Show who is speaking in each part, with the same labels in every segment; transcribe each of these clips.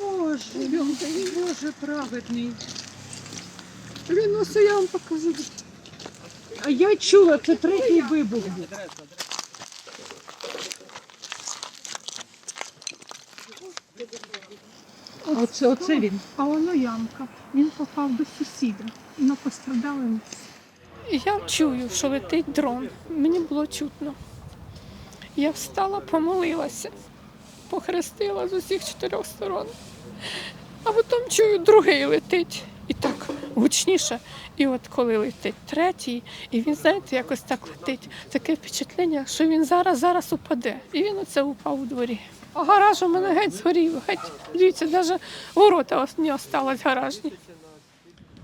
Speaker 1: Боже, Боже праведний. Він ось я вам покажу. А я чула, це третій вибух. Оце, оце він.
Speaker 2: А воно ямка. Він попав до сусіда. Ну, пострадали. ми.
Speaker 3: Я чую, що летить дрон. Мені було чутно. Я встала, помолилася, похрестила з усіх чотирьох сторон. А потім чую, другий летить. І так гучніше. І от коли летить третій, і він, знаєте, якось так летить. Таке впечатлення, що він зараз зараз упаде. І він оце упав у дворі. А гараж у мене геть згорів. Геть, дивіться, навіть ворота не осталось гаражні.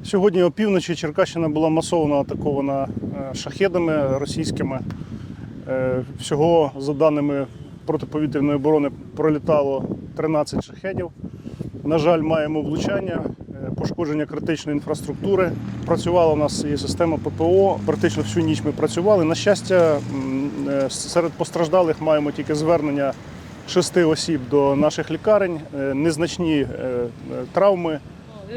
Speaker 4: Сьогодні опівночі Черкащина була масово атакована е, шахедами російськими. Е, Всього, за даними протиповітряної оборони, пролітало 13 шахедів. На жаль, маємо влучання, е, пошкодження критичної інфраструктури. Працювала у нас і система ППО. Практично всю ніч ми працювали. На щастя, е, серед постраждалих маємо тільки звернення шести осіб до наших лікарень, е, незначні травми.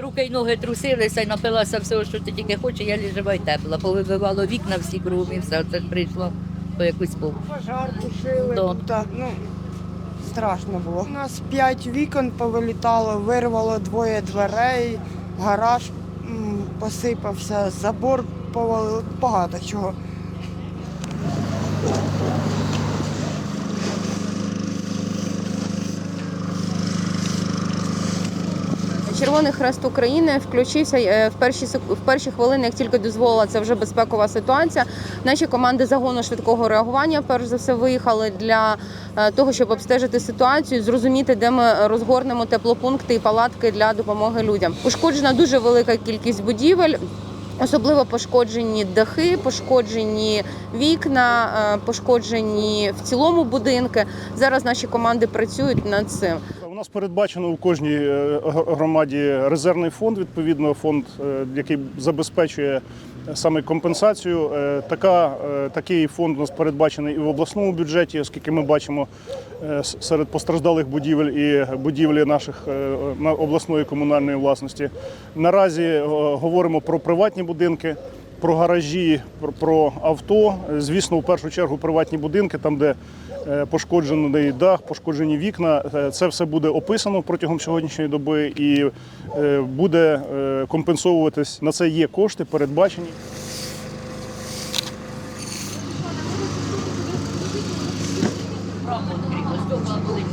Speaker 5: Руки й ноги трусилися і напилася всього, що ти тільки хочеш, я жива й тепла. Повибивало вікна всі кругом і все. Це прийшло по якийсь був.
Speaker 6: Пожар тушили.
Speaker 5: Да.
Speaker 6: тут, ну, страшно було. У нас п'ять вікон повилітало, вирвало двоє дверей, гараж м, посипався, забор повалив, багато чого.
Speaker 7: Червоний Хрест України включився е, в перші в перші хвилини, як тільки дозволила це вже безпекова ситуація. Наші команди загону швидкого реагування перш за все виїхали для е, того, щоб обстежити ситуацію, зрозуміти, де ми розгорнемо теплопункти і палатки для допомоги людям. Ушкоджена дуже велика кількість будівель. Особливо пошкоджені дахи, пошкоджені вікна, е, пошкоджені в цілому будинки. Зараз наші команди працюють над цим.
Speaker 4: Нас передбачено у кожній е, громаді резервний фонд, відповідно, фонд, е, який забезпечує саме компенсацію. Е, Така, такий фонд у нас передбачений і в обласному бюджеті, оскільки ми бачимо серед постраждалих будівель і будівлі наших на- обласної комунальної власності. Наразі говоримо про приватні будинки про гаражі, про авто. Звісно, у першу чергу приватні будинки, там, де е, пошкоджений дах, пошкоджені вікна. Е, це все буде описано протягом сьогоднішньої доби і е, буде компенсовуватись на це є кошти, передбачені. Пробули,